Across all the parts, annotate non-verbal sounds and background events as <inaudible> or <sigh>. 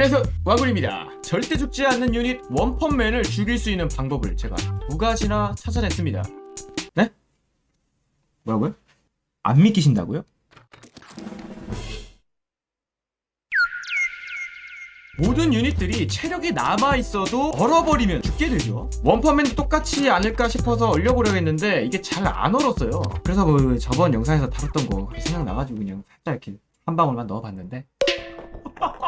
안녕하세요 와굴입니다 절대 죽지 않는 유닛 원펀맨을 죽일 수 있는 방법을 제가 두 가지나 찾아냈습니다 네? 뭐라고요? 안 믿기신다고요? 모든 유닛들이 체력이 남아있어도 얼어버리면 죽게 되죠 원펀맨도 똑같이 않을까 싶어서 얼려보려고 했는데 이게 잘 안 얼었어요 그래서 뭐 저번 영상에서 다뤘던 거 생각나가지고 그냥 살짝 이렇게 한 방울만 넣어봤는데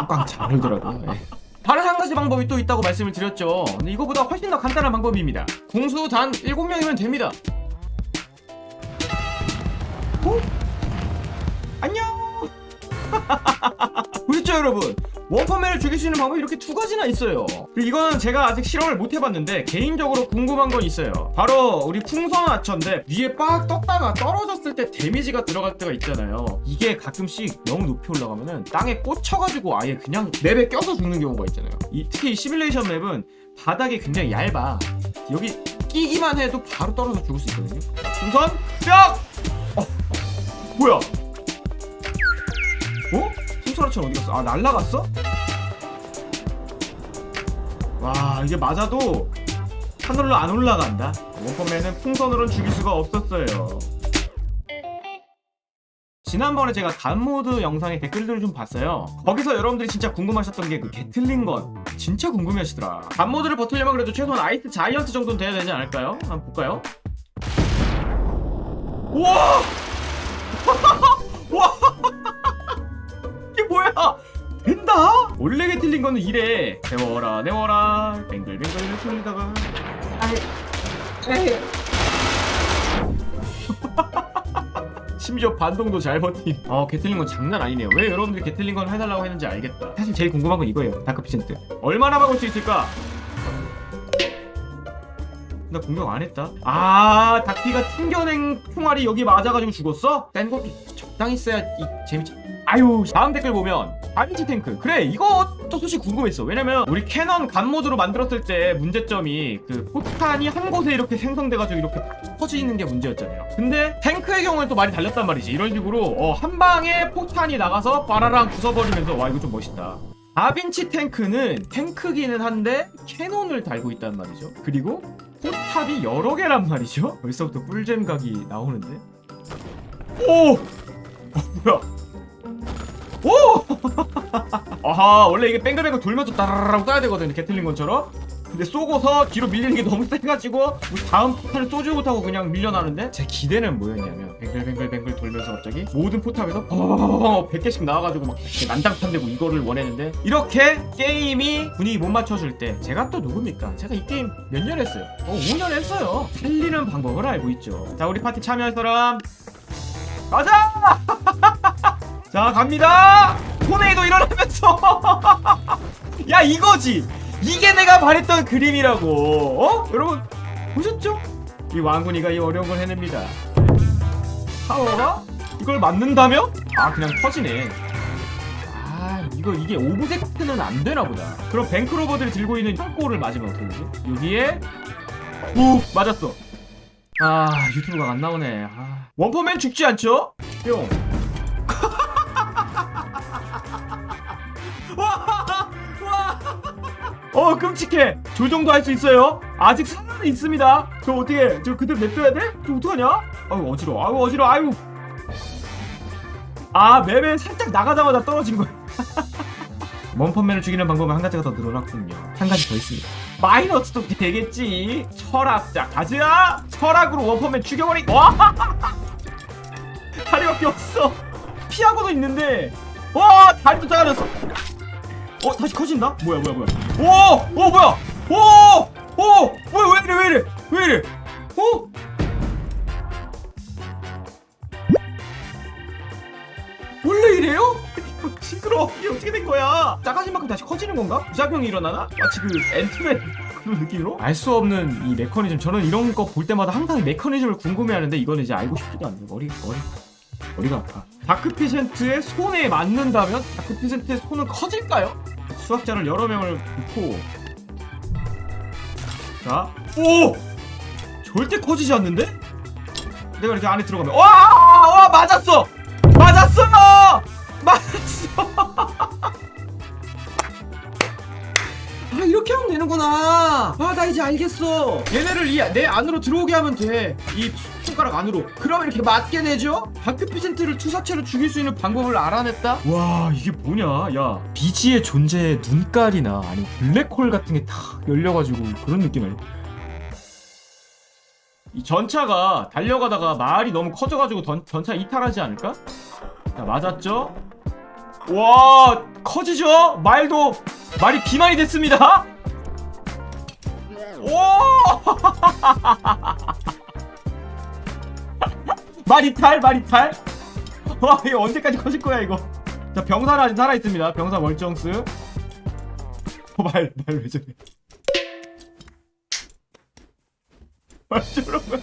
꽝꽝 잘 얼더라고요. 예. 다른 한 가지 방법이 또 있다고 말씀을 드렸죠. 근데 이거보다 훨씬 더 간단한 방법입니다. 공수 단 7명이면 됩니다. 어? 안녕! <laughs> 보셨죠 여러분 원펀맨을 죽일 수 있는 방법이 이렇게 두 가지나 있어요. 이거는 제가 아직 실험을 못 해봤는데 개인적으로 궁금한 건 있어요. 바로 우리 풍선 아처인데 위에 빡 떴다가 떨어졌을 때 데미지가 들어갈 때가 있잖아요. 이게 가끔씩 너무 높이 올라가면은 땅에 꽂혀가지고 아예 그냥 맵에 껴서 죽는 경우가 있잖아요. 이, 특히 이 시뮬레이션 맵은 바닥이 굉장히 얇아. 여기 끼기만 해도 바로 떨어져 죽을 수 있거든요. 풍선 뿅! 어, 뭐야? 어? 풍선아처럼 어디 갔어? 아 날라갔어? 와 이게 맞아도 하늘로 안 올라간다 원펀맨은 풍선으로는 죽일 수가 없었어요 지난번에 제가 간모드 영상의 댓글들을 좀 봤어요 거기서 여러분들이 진짜 궁금하셨던 게 그 게틀링건 진짜 궁금해 하시더라 간모드를 버틸려면 그래도 최소한 아이스 자이언트 정도는 돼야 되지 않을까요? 한번 볼까요? 우와! 와! <laughs> 원래 게틀린 거는 이래. 내워라, 내워라. 뱅글뱅글 돌리다가. 아이, 에이. 심지어 반동도 잘 버틴. 어, 게틀린 건 장난 아니네요. 왜 여러분들이 게틀린 건 해달라고 했는지 알겠다. 사실 제일 궁금한 건 이거예요. 다크피센트. 얼마나 막을 수 있을까? 나 공격 안 했다. 아, 닭피가 튕겨낸 총알이 여기 맞아가지고 죽었어? 딴거 적당히 써야 이 재밌지. 아유, 다음 댓글 보면 아비치 탱크. 그래, 이것도 솔직히 궁금했어. 왜냐면 우리 캐논 간 모드로 만들었을 때 문제점이 그 포탄이 한 곳에 이렇게 생성돼가지고 이렇게 퍼지는 게 문제였잖아요. 근데 탱크의 경우에 또 많이 달렸단 말이지. 이런 식으로 어, 한 방에 포탄이 나가서 바라랑 부숴버리면서 와 이거 좀 멋있다. 다빈치 탱크는 탱크기는 한데 캐논을 달고 있단 말이죠. 그리고 포탑이 여러 개란 말이죠. 벌써부터 꿀잼 각이 나오는데. 오! 어, 뭐야? 오! <laughs> 아하, 원래 이게 뱅글뱅글 돌면서 따라라라고 쏴야 되거든, 게틀린 것처럼. 근데 쏘고서 뒤로 밀리는 게 너무 세가지고 다음 포탄을 쏘지 못하고 그냥 밀려나는데 제 기대는 뭐였냐면 뱅글뱅글뱅글 돌면서 갑자기 모든 포탑에서 펑 100개씩 나와가지고 막 난장판 되고 이거를 원했는데 이렇게 게임이 분위기 못 맞춰줄 때 제가 또 누굽니까? 제가 이 게임 몇 년 했어요? 어 5년 했어요 살리는 방법을 알고 있죠 자 우리 파티 참여할 사람 가자! <laughs> 자 갑니다 토네이도 일어나면서 <laughs> 야 이거지 이게 내가 바랬던 그림이라고 어? 여러분 보셨죠? 이 왕군이가 이 어려운 걸 해냅니다 파워가 이걸 맞는다면? 아 그냥 터지네 아 이거 이게 오브젝트는 안 되나 보다 그럼 뱅크로버들이 들고 있는 창고를 맞으면 어떻게 되지? 여기에 후 맞았어 아 유튜브가 안 나오네 아. 원퍼맨 죽지 않죠? 뿅 어 끔찍해. 조정도 할 수 있어요? 아직 살아는 있습니다. 저 어떻게 저 그대로 냅둬야 돼? 저 어떡하냐? 아유 어지러워. 아유 어지러워. 아유. 아 맵에 살짝 나가자마자 떨어진 거야. <laughs> 원펀맨을 죽이는 방법은 한 가지가 더 늘어났군요. 한 가지 더 있습니다. 마이너스도 되겠지. 철학자. 가즈야! 철학으로 원펀맨 죽여버리 와! <laughs> 다리밖에 없어. 피하고도 있는데. 와 다리도 작아졌어 어 다시 커진다? 뭐야 뭐야 뭐야 오! 오 뭐야 오! 오! 뭐야 왜 이래 왜 이래 왜 이래 어? 원래 이래요? <laughs> 징그러워 이게 어떻게 된 거야 작아진 만큼 다시 커지는 건가? 부작용이 일어나나? 마치 그 앤트맨 그런 느낌으로? 알 수 없는 이 메커니즘 저는 이런 거 볼 때마다 항상 이 메커니즘을 궁금해하는데 이거는 이제 알고 싶지도 않네 머리 머리 머리가 아파 다크피센트의 손에 맞는다면 다크피센트의 손은 커질까요? 수학자를 여러 명을 놓고 자, 오! 절대 커지지 않는데? 내가 이렇게 안에 들어가면 와! 와 맞았어! 맞았어! 맞았어! <laughs> 아 이렇게 하면 되는구나 아 나 이제 알겠어 얘네를 이 내 안으로 들어오게 하면 돼이 손가락 안으로 그러면 이렇게 맞게 되죠 다크 피센트를 투사체로 죽일 수 있는 방법을 알아냈다 와 이게 뭐냐 야 비지의 존재에 눈깔이나 아니 블랙홀 같은 게 탁 열려가지고 그런 느낌을 이 전차가 달려가다가 말이 너무 커져가지고 던, 전차 이탈하지 않을까? 자 맞았죠? 와 커지죠? 말도 말이 비만이 됐습니다. 오! <laughs> 말 이탈 말 이탈. 와 이거 언제까지 커질 거야 이거? 자 병사는 아직 살아 있습니다. 병사 멀쩡스. 말말 왜 저래? 말 저런 거야?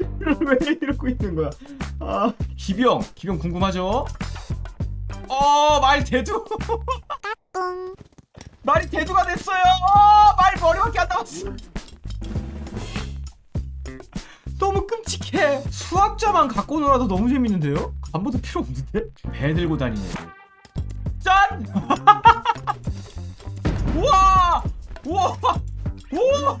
왜 이러고 있는 거야? 아 기병 기병 궁금하죠? 어, 말 대두. 말이 대두가 됐어요. 어, 말 머리밖에 안 남았어. 너무 끔찍해. 수학자만 갖고 놀아도 너무 재밌는데요? 아무도 필요 없는데? 배 들고 애들. 짠! <laughs> 우와! 우와! 우와! <laughs>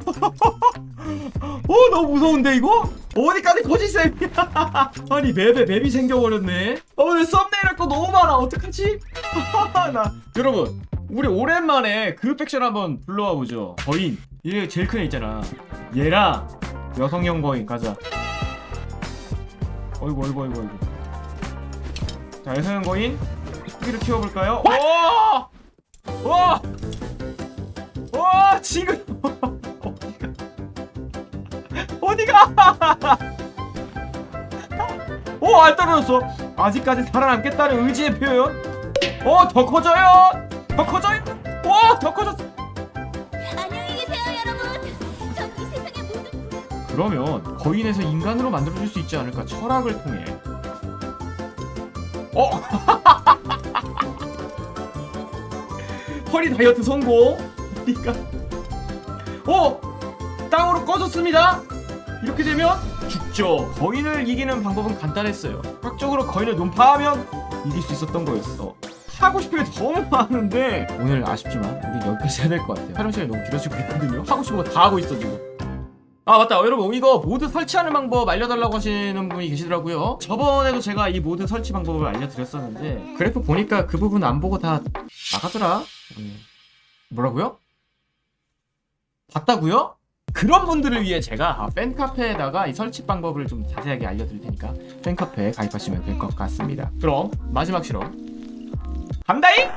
어, 너무 무서운데 이거? 어디까지 거짓쌤이야? <laughs> 아니 맵에 맵이 생겨버렸네. 어, 오늘 썸네일 할 거 너무 많아. 어떡하지? 나 여러분 우리 오랜만에 그 팩션 한번 불러와 보죠. 거인 얘 제일 큰 애 있잖아. 얘랑 여성형 거인 가자. 어이구 어이구 어이구 어이구. 자 여성형 거인 크기를 키워볼까요? 와! 와! 와 지금 <laughs> 어디가? <laughs> 오, 안 떨어졌어. 아직까지 살아남겠다는 의지의 표현. 어, 더 커져요. 더 커져요. 와, 더 커졌어. 그러면 거인에서 인간으로 만들어줄 수 있지 않을까? 철학을 통해. 어? <laughs> 허리 다이어트 성공. 그러니까. 어? 땅으로 꺼졌습니다. 이렇게 되면 죽죠. 거인을 이기는 방법은 간단했어요. prak적으로 거인을 논파하면 이길 수 있었던 거였어. 하고 싶은 게 너무 많은데 오늘 아쉽지만 우리 여기까지 해야 될 것 같아요. 촬영 시간이 너무 길어지고 있거든요. 하고 싶은 거 다 하고 있어 지금. 아 맞다 여러분 이거 모드 설치하는 방법 알려달라고 하시는 분이 계시더라고요 저번에도 제가 이 모드 설치 방법을 알려드렸었는데 그래프 보니까 그 부분 안 보고 다 나가더라 음. 뭐라고요? 봤다고요? 그런 분들을 위해 제가 아, 팬카페에다가 이 설치 방법을 좀 자세하게 알려드릴 테니까 팬카페에 가입하시면 될 것 같습니다 그럼 마지막 실험 간다잉!